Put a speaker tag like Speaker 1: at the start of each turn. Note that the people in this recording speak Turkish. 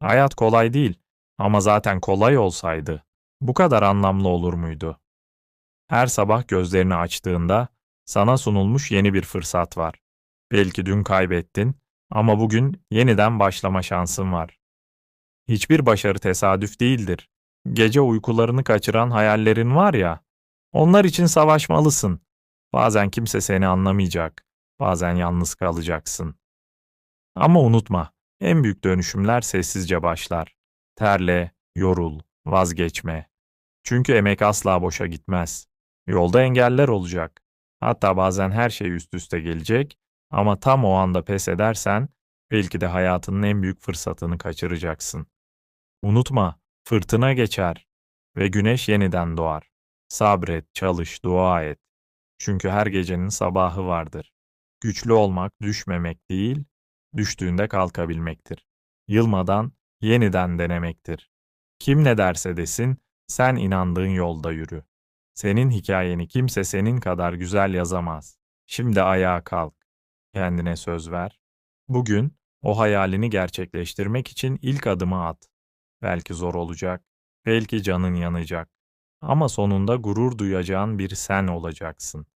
Speaker 1: Hayat kolay değil ama zaten kolay olsaydı bu kadar anlamlı olur muydu? Her sabah gözlerini açtığında sana sunulmuş yeni bir fırsat var. Belki dün kaybettin ama bugün yeniden başlama şansın var. Hiçbir başarı tesadüf değildir. Gece uykularını kaçıran hayallerin var ya, onlar için savaşmalısın. Bazen kimse seni anlamayacak, bazen yalnız kalacaksın. Ama unutma, en büyük dönüşümler sessizce başlar. Terle, yorul, vazgeçme. Çünkü emek asla boşa gitmez. Yolda engeller olacak. Hatta bazen her şey üst üste gelecek ama tam o anda pes edersen belki de hayatının en büyük fırsatını kaçıracaksın. Unutma, fırtına geçer ve güneş yeniden doğar. Sabret, çalış, dua et. Çünkü her gecenin sabahı vardır. Güçlü olmak düşmemek değil, düştüğünde kalkabilmektir. Yılmadan yeniden denemektir. Kim ne derse desin, sen inandığın yolda yürü. Senin hikayeni kimse senin kadar güzel yazamaz. Şimdi ayağa kalk. Kendine söz ver. Bugün o hayalini gerçekleştirmek için ilk adımı at. Belki zor olacak, belki canın yanacak. Ama sonunda gurur duyacağın bir sen olacaksın.